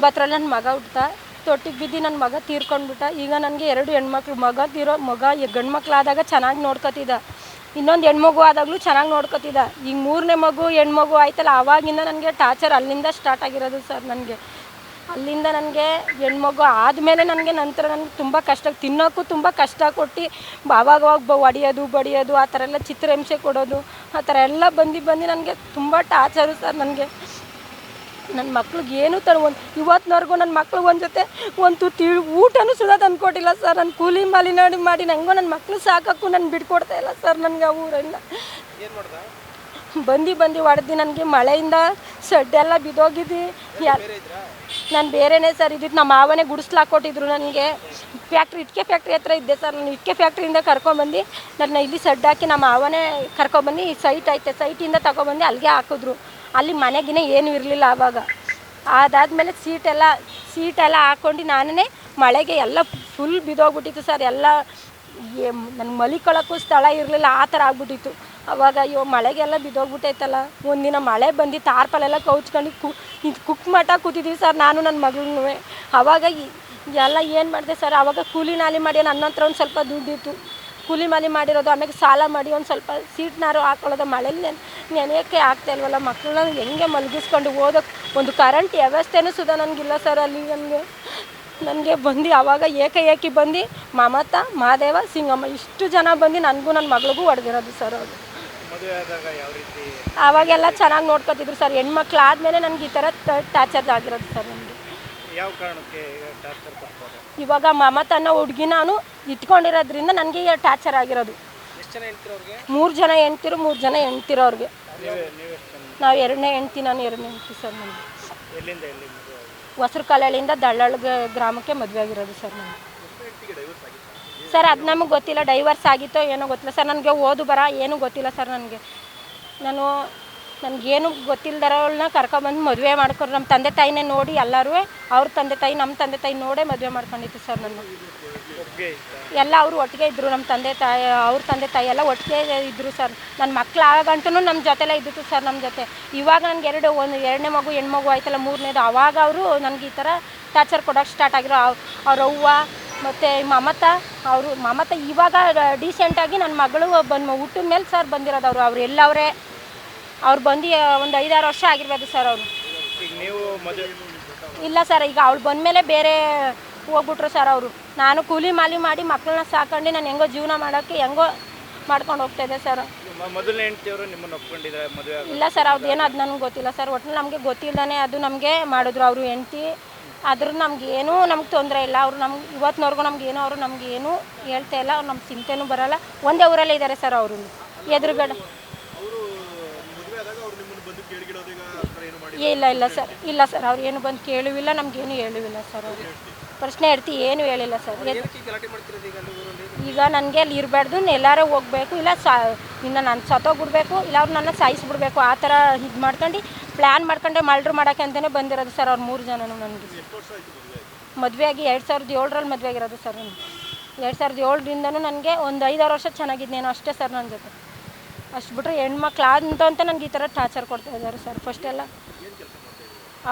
ಒಂಬತ್ತರಲ್ಲಿ ನನ್ನ ಮಗ ಹುಟ್ಟ ತೊಟ್ಟಿಗೆ ಬಿದ್ದು ನನ್ನ ಮಗ ತೀರ್ಕೊಂಡ್ಬಿಟ್ಟ. ಈಗ ನನಗೆ ಎರಡು ಹೆಣ್ಮಕ್ಳು, ಮಗ ತೀರೋ, ಮಗ ಗಂಡು ಮಕ್ಳಾದಾಗ ಚೆನ್ನಾಗಿ ನೋಡ್ಕೊತಿದ್ದ. ಇನ್ನೊಂದು ಹೆಣ್ಮಗು ಆದಾಗಲೂ ಚೆನ್ನಾಗಿ ನೋಡ್ಕೊತಿದ್ದ. ಈಗ ಮೂರನೇ ಮಗು, ಹೆಣ್ಮಗು ಆಯ್ತಲ್ಲ ಆವಾಗಿಂದ ನನಗೆ ಟಾರ್ಚರ್ ಅಲ್ಲಿಂದ ಸ್ಟಾರ್ಟ್ ಆಗಿರೋದು ಸರ್ ನನಗೆ. ಅಲ್ಲಿಂದ ನನಗೆ ಹೆಣ್ಮಗು ಆದಮೇಲೆ ನನಗೆ ನಂತರ ನನಗೆ ತುಂಬ ಕಷ್ಟ, ತಿನ್ನೋಕ್ಕೂ ತುಂಬ ಕಷ್ಟ ಕೊಟ್ಟು, ಆವಾಗ ಅವಾಗ ಒಡೆಯೋದು, ಬಡಿಯೋದು, ಆ ಥರ ಎಲ್ಲ ಚಿತ್ರಹಿಂಸೆ ಕೊಡೋದು, ಆ ಥರ ಎಲ್ಲ ಬಂದು ಬಂದು ನನಗೆ ತುಂಬ ಟಾರ್ಚರು ಸರ್ ನನಗೆ. ನನ್ನ ಮಕ್ಳಿಗೆ ಏನೂ ತರ ಒಂದು ಇವತ್ತಿನವರೆಗೂ ನನ್ನ ಮಕ್ಳು ಒಂದು ಜೊತೆ ಒಂದು ತುತ್ತಿ ಊಟನೂ ಸುಧಾ ತಂದು ಕೊಟ್ಟಿಲ್ಲ ಸರ್. ನಾನು ಕೂಲಿ ಮಾಲಿನಾಡಿ ಮಾಡಿ ನನಗೂ ನನ್ನ ಮಕ್ಳು ಸಾಕಕ್ಕೂ ನಾನು ಬಿಟ್ಕೊಡ್ತಾ ಇಲ್ಲ ಸರ್ ನನಗೆ ಆ ಊರಿಂದ. ಬಂದು ಬಂದು ಹೊಡೆದು ನನಗೆ ಮಳೆಯಿಂದ ಸಡ್ಡೆಲ್ಲ ಬಿದ್ದೋಗಿದ್ದು. ನಾನು ಬೇರೆನೇ ಸರ್ ಇದ್ದಿದ್ದು ನಮ್ಮ ಮಾವನೇ ಗುಡಿಸ್ಲು ಕೊಟ್ಟಿದ್ರು ನನಗೆ. ಫ್ಯಾಕ್ಟ್ರಿ ಇಟ್ಕೆ ಫ್ಯಾಕ್ಟ್ರಿ ಹತ್ರ ಇದ್ದೆ ಸರ್. ನಾನು ಇಟ್ಕೆ ಫ್ಯಾಕ್ಟ್ರಿಯಿಂದ ಕರ್ಕೊಂಡ್ಬಂದು ನನ್ನ ಇಲ್ಲಿ ಸಡ್ಡಾಕಿ ಹಾಕಿ ನಮ್ಮ ಮಾವನೇ ಕರ್ಕೊಂಬಂದು ಈ ಸೈಟ್ ಐತೆ. ಸೈಟಿಂದ ತಗೊಬಂದು ಅಲ್ಲಿಗೆ ಹಾಕಿದ್ರು. ಅಲ್ಲಿ ಮನೆಗಿನ ಏನೂ ಇರಲಿಲ್ಲ ಆವಾಗ ಅದಾದಮೇಲೆ ಸೀಟೆಲ್ಲ ಸೀಟೆಲ್ಲ ಹಾಕ್ಕೊಂಡು ನಾನೇ ಮಳೆಗೆ ಎಲ್ಲ ಫುಲ್ ಬಿದ್ದೋಗ್ಬಿಟ್ಟಿತ್ತು ಸರ್. ಎಲ್ಲ ನನಗೆ ಮಲಿಕೊಳ್ಳೋಕ್ಕೂ ಸ್ಥಳ ಇರಲಿಲ್ಲ, ಆ ಥರ ಆಗ್ಬಿಟ್ಟಿತ್ತು. ಅವಾಗ ಅಯ್ಯೋ, ಮಳೆಗೆಲ್ಲ ಬಿದ್ದೋಗ್ಬಿಟ್ಟೈತಲ್ಲ. ಒಂದಿನ ಮಳೆ ಬಂದು ತಾರ್ಪಲೆಲ್ಲ ಕೌಚ್ಕೊಂಡು ಕು ಇದು ಕುಕ್ ಮಠ ಕೂತಿದ್ದೀವಿ ಸರ್ ನಾನು ನನ್ನ ಮಗಳನ್ನೂ ಅವಾಗ ಎಲ್ಲ ಏನು ಮಾಡಿದೆ ಸರ್, ಅವಾಗ ಕೂಲಿ ನಾಲಿ ಮಾಡಿ ನನ್ನ ಹತ್ರ ಒಂದು ಸ್ವಲ್ಪ ದುಡ್ಡಿತ್ತು. ಕೂಲಿ ಮಾಲಿ ಮಾಡಿರೋದು, ಆಮೇಲೆ ಸಾಲ ಮಾಡಿ ಒಂದು ಸ್ವಲ್ಪ ಸೀಟ್ನಾರು ಹಾಕೊಳ್ಳೋದು, ಮಳೇಲಿ ನೆನ್ ನೆನೆಯೋಕ್ಕೆ ಆಗ್ತಾ ಇಲ್ವಲ್ಲ ಮಕ್ಕಳನ್ನ ಹೆಂಗೆ ಮಲಗಿಸ್ಕೊಂಡು ಓದೋಕ್ಕೆ ಒಂದು ಕರೆಂಟ್ ವ್ಯವಸ್ಥೆನೂ ಸುಧಾ ನನಗಿಲ್ಲ ಸರ್ ಅಲ್ಲಿ, ನನಗೆ ನನಗೆ ಬಂದು ಆವಾಗ ಏಕಾಏಕಿ ಬಂದು ಮಮತಾ ಮಹಾದೇವ ಸಿಂಗಮ್ಮ ಇಷ್ಟು ಜನ ಬಂದು ನನಗೂ ನನ್ನ ಮಗಳಿಗೂ ಹೊಡೆದಿರೋದು ಸರ್ ಅವರು. ಆವಾಗೆಲ್ಲ ಚೆನ್ನಾಗಿ ನೋಡ್ಕೊತಿದ್ರು ಸರ್ ಹೆಣ್ಮಕ್ಳು ಆದಮೇಲೆ ನನಗೆ ಈ ಥರ ಟಾರ್ಚರ್ ಆಗಿರೋದು ಸರ್ ನನಗೆ. ಯಾವ ಕಾರಣಕ್ಕೆ ಈಗ ಟಾರ್ಚರ್ ಕೊಡ್ತಾರೆ? ಇವಾಗ ಮಮತನ್ನ ಅನ್ನೋ ಹುಡುಗಿ ನಾನು ಇಟ್ಕೊಂಡಿರೋದ್ರಿಂದ ನನಗೆ ಟಾರ್ಚರ್ ಆಗಿರೋದು. ಎಷ್ಟು ಜನ ಹೇಳ್ತೀರ ಅವ್ರಿಗೆ? ಮೂರು ಜನ ಹೆಣ್ತಿರು ಮೂರು ಜನ ಹೆಣ್ತಿರೋ ಅವ್ರಿಗೆ. ನೀವೇ ನೀವೆಷ್ಟು ಜನ? ನಾವು ಎರಡನೇ ಹೆಂಡ್ತಿ ನಾನು ಎರಡನೇ ಹೆಂಡ್ತಿ ಸರ್ ನನಗೆ ಎಲ್ಲಿಂದ ಎಲ್ಲಿ ಹೊಸರು ಕಲೆಯಿಂದ ದಳ್ಳಾಳ ಗ್ರಾಮಕ್ಕೆ ಮದುವೆ ಆಗಿರೋದು ಸರ್ ನಾನು ಸರ್ ಅದು ನಮಗೆ ಗೊತ್ತಿಲ್ಲ ಡೈವರ್ಸ್ ಆಗಿತ್ತೋ ಏನೋ ಗೊತ್ತಿಲ್ಲ. ಸರ್ ನನಗೆ ಓದು ಬರ ಏನೂ ಗೊತ್ತಿಲ್ಲ ಸರ್ ನನಗೆ. ನಾನು ನನಗೇನು ಗೊತ್ತಿಲ್ಲದರವ್ಳನ್ನ ಕರ್ಕೊಂಬಂದು ಮದುವೆ ಮಾಡ್ಕೊಂಡು ನಮ್ಮ ತಂದೆ ತಾಯಿನೇ ನೋಡಿ ಎಲ್ಲರೂ, ಅವ್ರ ತಂದೆ ತಾಯಿ ನಮ್ಮ ತಂದೆ ತಾಯಿ ನೋಡೇ ಮದುವೆ ಮಾಡ್ಕೊಂಡಿತ್ತು ಸರ್ ನನ್ನ. ಎಲ್ಲ ಅವರು ಒಟ್ಟಿಗೆ ಇದ್ದರು ನಮ್ಮ ತಂದೆ ತಾಯಿ, ಅವ್ರ ತಂದೆ ತಾಯಿ ಎಲ್ಲ ಒಟ್ಟಿಗೆ ಇದ್ದರು ಸರ್. ನನ್ನ ಮಕ್ಳು ನಮ್ಮ ಜೊತೆಲೇ ಇದ್ದಿತ್ತು ಸರ್ ನಮ್ಮ ಜೊತೆ. ಇವಾಗ ನನಗೆ ಎರಡು, ಒಂದು, ಎರಡನೇ ಮಗು ಹೆಣ್ಮಗು ಆಯ್ತಲ್ಲ, ಮೂರನೇದು, ಅವಾಗ ಅವರು ನನಗೆ ಈ ಥರ ಟಾರ್ಚರ್ ಕೊಡೋಕೆ ಸ್ಟಾರ್ಟ್ ಆಗಿರೋ ಅವ್ರ ಅವ್ವ ಮತ್ತು ಮಮತಾ, ಅವರು ಮಮತಾ ಇವಾಗ ಡೀಸೆಂಟಾಗಿ ನನ್ನ ಮಗಳು ಬಂದು ಹುಟ್ಟಿದ ಮೇಲೆ ಸರ್ ಬಂದಿರೋದು ಅವರು, ಅವ್ರು ಎಲ್ಲವರೇ. ಅವ್ರು ಬಂದು ಒಂದು ಐದಾರು ವರ್ಷ ಆಗಿರ್ಬೋದು ಸರ್ ಅವರು. ಇಲ್ಲ ಸರ್ ಈಗ ಅವ್ಳು ಬಂದ ಮೇಲೆ ಬೇರೆ ಹೋಗ್ಬಿಟ್ರು ಸರ್ ಅವರು. ನಾನು ಕೂಲಿ ಮಾಲಿ ಮಾಡಿ ಮಕ್ಕಳನ್ನ ಸಾಕೊಂಡು ನಾನು ಹೆಂಗೋ ಜೀವನ ಮಾಡೋಕ್ಕೆ ಹೆಂಗೋ ಮಾಡ್ಕೊಂಡು ಹೋಗ್ತಾ ಇದ್ದೆ ಸರ್. ಇಲ್ಲ ಸರ್ ಅವ್ರದ್ದು ಏನೋ ಅದು ನನಗೆ ಗೊತ್ತಿಲ್ಲ ಸರ್. ಒಟ್ಟು ನಮಗೆ ಗೊತ್ತಿಲ್ಲದೇ ಅದು ನಮಗೆ ಮಾಡಿದ್ರು ಅವರು ಹೆಂಡ್ತಿ. ಆದ್ರೂ ನಮ್ಗೆ ಏನೂ ನಮ್ಗೆ ತೊಂದರೆ ಇಲ್ಲ. ಅವರು ನಮ್ಗೆ ಇವತ್ತಿನವರೆಗೂ ನಮ್ಗೆ ಏನೋ ಅವರು ನಮ್ಗೆ ಏನೂ ಹೇಳ್ತಾ ಇಲ್ಲ. ಅವ್ರು ನಮ್ಮ ಚಿಂತೆನೂ ಬರೋಲ್ಲ. ಒಂದೇ ಊರಲ್ಲೇ ಇದ್ದಾರೆ ಸರ್ ಅವರು. ಎದುರುಗಡೆ ಇಲ್ಲ ಇಲ್ಲ ಸರ್. ಇಲ್ಲ ಸರ್ ಅವ್ರು ಏನು ಬಂದು ಕೇಳುವಿಲ್ಲ ನಮಗೇನು ಹೇಳುವಿಲ್ಲ ಸರ್ ಅವರು. ಪ್ರಶ್ನೆ ಇಡ್ತಿ ಏನು ಹೇಳಿಲ್ಲ ಸರ್. ಈಗ ನನಗೆ ಅಲ್ಲಿ ಇರಬಾರ್ದು ಎಲ್ಲಾರ ಹೋಗ್ಬೇಕು ಇಲ್ಲ ಸಾ ಇನ್ನು ನಾನು ಸತ್ತೋಗ್ಬಿಡ್ಬೇಕು ಇಲ್ಲ ಅವ್ರು ನನ್ನ ಸಾಯಿಸ್ಬಿಡ್ಬೇಕು ಆ ಥರ ಇದು ಮಾಡ್ಕೊಂಡು ಪ್ಲ್ಯಾನ್ ಮಾಡ್ಕೊಂಡೆ ಮಲ್ಡ್ರ್ ಮಾಡೋಕೆ ಅಂತಲೇ ಬಂದಿರೋದು ಸರ್ ಅವ್ರು ಮೂರು ಜನನು ನನಗೆ. ಮದುವೆ ಆಗಿ ಎರಡು ಸಾವಿರದ ಏಳರಲ್ಲಿ ಮದುವೆ ಆಗಿರೋದು ಸರ್ ನಾನು ಎರಡು ಸಾವಿರದ ಏಳರಿಂದನೂ ನನಗೆ ಒಂದು ಐದಾರು ವರ್ಷ ಚೆನ್ನಾಗಿದ್ದೇನೋ ಅಷ್ಟೇ ಸರ್ ನನ್ನ ಜೊತೆ. ಅಷ್ಟು ಬಿಟ್ಟರೆ ಹೆಣ್ಮಕ್ಳು ಅಂತ ಅಂತ ನನಗೆ ಈ ಥರ ಟಾರ್ಚರ್ ಕೊಡ್ತಾ ಇದ್ದಾರೆ ಸರ್ ಫಸ್ಟೆಲ್ಲ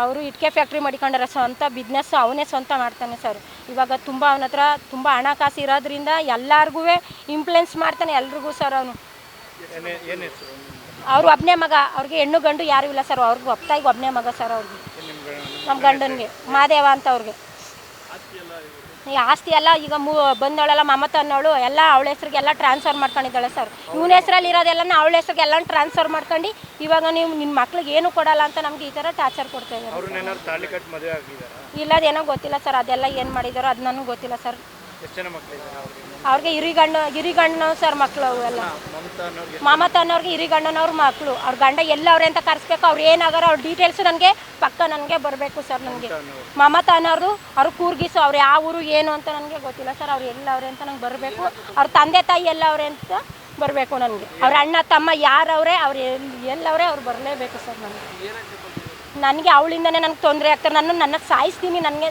ಅವರು ಇಟ್ಕೆ ಫ್ಯಾಕ್ಟ್ರಿ ಮಾಡಿಕೊಂಡಾರೆ ಸ್ವಂತ ಬಿಸ್ನೆಸ್ ಅವನೇ ಸ್ವಂತ ಮಾಡ್ತಾನೆ ಸರ್ ಇವಾಗ ತುಂಬ ಅವನ ಹತ್ರ ತುಂಬ ಹಣಕಾಸು ಇರೋದ್ರಿಂದ ಎಲ್ಲರಿಗೂ ಇಂಪ್ಲುಯೆನ್ಸ್ ಮಾಡ್ತಾನೆ ಎಲ್ರಿಗೂ ಸರ್ ಅವನು. ಅವರು ಒಬ್ಬನೇ ಮಗ, ಅವ್ರಿಗೆ ಹೆಣ್ಣು ಗಂಡು ಯಾರೂ ಇಲ್ಲ ಸರ್ ಅವ್ರಿಗೆ ಒಪ್ತಾಯಿಗೆ ಒಬ್ಬನೇ ಮಗ ಸರ್ ಅವ್ರಿಗೆ. ನಮ್ಮ ಗಂಡನಿಗೆ, ಮಾದೇವ ಅಂತ ಅವ್ರಿಗೆ. ಆಸ್ತಿ ಎಲ್ಲ ಈಗ ಮೂ ಬಂದವಳೆಲ್ಲ ಮಮತ ಅನ್ನೋಳು ಎಲ್ಲ ಅವಳ ಹೆಸರಿಗೆ ಎಲ್ಲ ಟ್ರಾನ್ಸ್ಫರ್ ಮಾಡ್ಕೊಂಡಿದ್ದಾಳೆ ಸರ್ ಇವನ ಹೆಸ್ರಲ್ಲಿ ಇರೋದೆಲ್ಲ ಅವಳ ಹೆಸರಿಗೆ ಎಲ್ಲ ಟ್ರಾನ್ಸ್ಫರ್ ಮಾಡ್ಕೊಂಡು ಇವಾಗ ನೀವು ನಿಮ್ಮ ಮಕ್ಳಿಗೆ ಏನು ಕೊಡಲ್ಲ ಅಂತ ನಮ್ಗೆ ಈ ಥರ ಟಾರ್ಚರ್ ಕೊಡ್ತಾ ಇದ್ದಾರೆ. ಇಲ್ಲ ಇಲ್ಲದೇನೋ ಗೊತ್ತಿಲ್ಲ ಸರ್ ಅದೆಲ್ಲ ಏನು ಮಾಡಿದಾರೋ ಅದು ನನಗೆ ಗೊತ್ತಿಲ್ಲ ಸರ್ ಎಷ್ಟು ಜನ ಮಕ್ಕಳಿದ್ದಾರೆ ಅವ್ರಿಗೆ? ಹಿರಿಗಣ್ಣ ಹಿರಿಗಣ್ಣ ಹಿರಿಗಣ್ಣು ಸರ್ ಮಕ್ಕಳು ಅವೆಲ್ಲ ಮಮತಾ ಅನ್ನೋರಿಗೆ. ಮಮತಾ ಅನ್ನೋರ್ಗೆ ಹಿರಿಗಣ್ಣನವ್ರ ಮಕ್ಕಳು ಅವ್ರ ಗಂಡ ಎಲ್ಲವ್ರೆ ಅಂತ ಕರೆಸ್ಬೇಕು. ಅವ್ರು ಏನಾಗಾರ ಅವ್ರ ಡೀಟೇಲ್ಸ್ ನನಗೆ ಪಕ್ಕ ನನಗೆ ಬರಬೇಕು ಸರ್ ನನಗೆ. ಮಮತಾ ಅನ್ನೋರು. ಅವ್ರು ಕೂರ್ಗಿಸು ಅವ್ರು ಯಾವ ಊರು ಏನು ಅಂತ ನನಗೆ ಗೊತ್ತಿಲ್ಲ ಸರ್. ಅವ್ರು ಎಲ್ಲವ್ರೆ ಅಂತ ನಂಗೆ ಬರಬೇಕು. ಅವ್ರ ತಂದೆ ತಾಯಿ ಎಲ್ಲವ್ರೆ ಅಂತ ಬರಬೇಕು ನನಗೆ. ಅವ್ರ ಅಣ್ಣ ತಮ್ಮ ಯಾರವ್ರೆ ಅವ್ರು ಎಲ್ಲಿ ಎಲ್ಲವ್ರೆ ಅವ್ರು ಬರಲೇಬೇಕು ಸರ್ ನನಗೆ. ನನಗೆ ಅವಳಿಂದನೇ ನನಗೆ ತೊಂದರೆ ಆಗ್ತಾರೆ ನಾನು ನನ್ನ ಸಾಯಿಸ್ತೀನಿ ನನಗೆ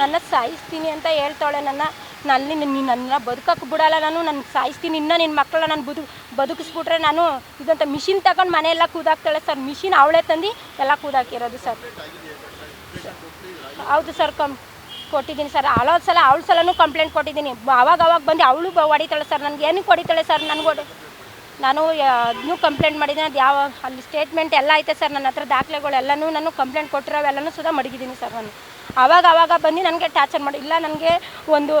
ನನ್ನ ಸಾಯಿಸ್ತೀನಿ ಅಂತ ಹೇಳ್ತಾಳೆ ನನ್ನ. ನಲ್ಲಿ ನೀನು ನನ್ನ ಬದುಕಕ್ಕೆ ಬಿಡಲ್ಲ ನಾನು ನನ್ನ ಸಾಯಿಸ್ತೀನಿ, ಇನ್ನೂ ನಿನ್ನ ಮಕ್ಕಳನ್ನ ನಾನು ಬದು ಬದುಕಿಸ್ಬಿಟ್ರೆ ನಾನು ಇದಂತ ಮಿಷಿನ್ ತಗೊಂಡು ಮನೆಯೆಲ್ಲ ಕೂದಾಕ್ತಾಳೆ ಸರ್ ಮಿಷಿನ್ ಅವಳೇ ತಂದು ಎಲ್ಲ ಕೂದಾಕಿರೋದು ಸರ್ ಹೌದು ಸರ್ ಕಮ್ ಕೊಟ್ಟಿದ್ದೀನಿ ಸರ್ ಹಲವು ಸಲ ಅವಳ ಸಲನೂ ಕಂಪ್ಲೇಂಟ್ ಕೊಟ್ಟಿದ್ದೀನಿ. ಅವಾಗ ಅವಾಗ ಬಂದು ಅವಳು ಹೊಡಿತಾಳೆ ಸರ್ ನನಗೆ ಏನಕ್ಕೆ ಹೊಡಿತಾಳೆ ಸರ್ ನನಗೆ ನಾನು ಅದನ್ನೂ ಕಂಪ್ಲೇಂಟ್ ಮಾಡಿದ್ದೀನಿ. ಅದು ಯಾವ ಅಲ್ಲಿ ಸ್ಟೇಟ್ಮೆಂಟ್ ಎಲ್ಲ ಐತೆ ಸರ್ ನನ್ನ ಹತ್ರ ದಾಖಲೆಗಳೆಲ್ಲನೂ ನಾನು ಕಂಪ್ಲೇಂಟ್ ಕೊಟ್ಟಿರೋವೆಲ್ಲನೂ ಸುಧಾ ಮಡಗಿದ್ದೀನಿ ಸರ್ ನಾನು. ಆವಾಗ ಆವಾಗ ಬಂದು ನನಗೆ ಟಾರ್ಚರ್ ಮಾಡಿ. ಇಲ್ಲ ನನಗೆ ಒಂದು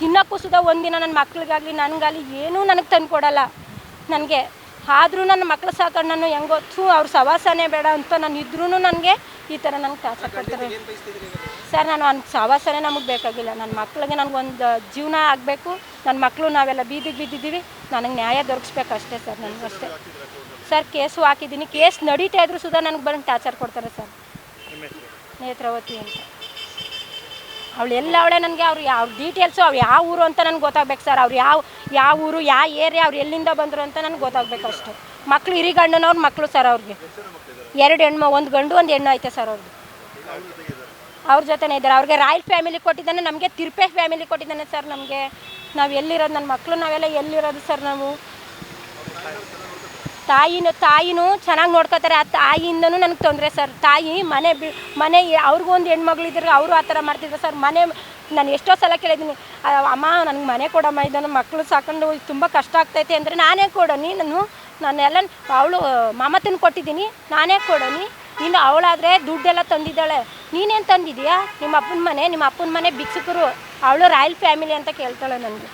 ತಿನ್ನೋಕ್ಕೂ ಸುತ ಒಂದಿನ ನನ್ನ ಮಕ್ಳಿಗಾಗಲಿ ನನಗಾಗಲಿ ಏನೂ ನನಗೆ ತಂದು ಕೊಡಲ್ಲ. ನನಗೆ ಆದರೂ ನನ್ನ ಮಕ್ಳು ಸಾಕೊಂಡು ನಾನು ಹೆಂಗೋ ಥೂ ಅವ್ರ ಸವಾಸನೇ ಬೇಡ ಅಂತ ನಾನು ಇದ್ರೂ ನನಗೆ ಈ ಥರ ನನಗೆ ಟಾರ್ಚರ್ ಕೊಡ್ತಾರೆ. ಸರ್ ನಾನು ಅವ್ನ ಸವಾಸನೇ ನಮಗೆ ಬೇಕಾಗಿಲ್ಲ. ನನ್ನ ಮಕ್ಳಿಗೆ ನನಗೊಂದು ಜೀವನ ಆಗಬೇಕು. ನನ್ನ ಮಕ್ಕಳು ನಾವೆಲ್ಲ ಬೀದಿಗೆ ಬಿದ್ದಿದ್ದೀವಿ. ನನಗೆ ನ್ಯಾಯ ದೊರಕಿಸ್ಬೇಕು ಅಷ್ಟೇ ಸರ್ ನನಗಷ್ಟೇ ಸರ್ ಕೇಸು ಹಾಕಿದ್ದೀನಿ. ಕೇಸ್ ನಡೀತಾ ಇದ್ರು ಸುಧಾ ನನಗೆ ಬಂದು ಟಾರ್ಚರ್ ಕೊಡ್ತಾರೆ ಸರ್. ನೇತ್ರಾವತಿ ಅಂತ. ಅವಳು ಎಲ್ಲ ಅವಳೆ ನನಗೆ, ಅವ್ರು ಯಾವ ಡೀಟೇಲ್ಸು ಅವ್ರು ಯಾವ ಊರು ಅಂತ ನನಗೆ ಗೊತ್ತಾಗ್ಬೇಕು ಸರ್ ಅವ್ರು ಯಾವ ಯಾವ ಊರು, ಯಾವ ಏರಿಯಾ ಅವ್ರು ಎಲ್ಲಿಂದ ಬಂದರು ಅಂತ ನನಗೆ ಗೊತ್ತಾಗಬೇಕು ಅಷ್ಟು. ಮಕ್ಕಳು ಹಿರಿ ಗಂಡನವ್ರ ಮಕ್ಕಳು ಸರ್ ಅವ್ರಿಗೆ. ಎರಡು ಹೆಣ್ಮ ಒಂದು ಗಂಡು, ಒಂದು ಹೆಣ್ಣು ಐತೆ ಸರ್ ಅವ್ರಿಗೆ ಅವ್ರ ಜೊತೆನೇ ಇದ್ದಾರೆ. ಅವ್ರಿಗೆ ರಾಯಲ್ ಫ್ಯಾಮಿಲಿ ಕೊಟ್ಟಿದ್ದಾನೆ, ನಮಗೆ ತಿರುಪೆ ಫ್ಯಾಮಿಲಿ ಕೊಟ್ಟಿದ್ದಾನೆ ಸರ್ ನಮಗೆ. ನಾವು ಎಲ್ಲಿರೋದು ನನ್ನ ಮಕ್ಕಳು ನಾವೆಲ್ಲ ಎಲ್ಲಿರೋದು ಸರ್ ನಾವು? ತಾಯಿನೂ ತಾಯಿನೂ ಚೆನ್ನಾಗಿ ನೋಡ್ಕೋತಾರೆ. ಆ ತಾಯಿಯಿಂದನೂ ನನಗೆ ತೊಂದರೆ ಸರ್. ತಾಯಿ ಮನೆ ಬಿ, ಮನೆ ಅವ್ರಿಗೂ ಒಂದು ಹೆಣ್ಮಗಳಿದ್ರೆ ಅವರು ಆ ಥರ ಮಾಡ್ತಿದ್ರು ಸರ್. ಮನೆ ನಾನು ಎಷ್ಟೋ ಸಲ ಕೇಳಿದ್ದೀನಿ ಅಮ್ಮ ನನಗೆ ಮನೆ ಕೊಡಮ್ಮ, ಇದನ್ನು ಮಕ್ಕಳು ಸಾಕೊಂಡು ತುಂಬ ಕಷ್ಟ ಆಗ್ತೈತೆ. ಅಂದರೆ, ನಾನೇ ಕೊಡೋನಿ, ನಾನು, ನಾನೆಲ್ಲ ಅವಳು ಮಾಮತನ ಕೊಟ್ಟಿದ್ದೀನಿ, ನಾನೇ ಕೊಡೋನಿ. ಇನ್ನು ಅವಳಾದರೆ ದುಡ್ಡೆಲ್ಲ ತಂದಿದ್ದಾಳೆ. ನೀನೇನು ತಂದಿದೀಯಾ ನಿಮ್ಮ ಅಪ್ಪನ ಮನೆ ನಿಮ್ಮ ಅಪ್ಪನ ಮನೆ ಭಿಕ್ಷುಕರು, ಅವಳು ರಾಯಲ್ ಫ್ಯಾಮಿಲಿ ಅಂತ ಕೇಳ್ತಾಳೆ ನನಗೆ.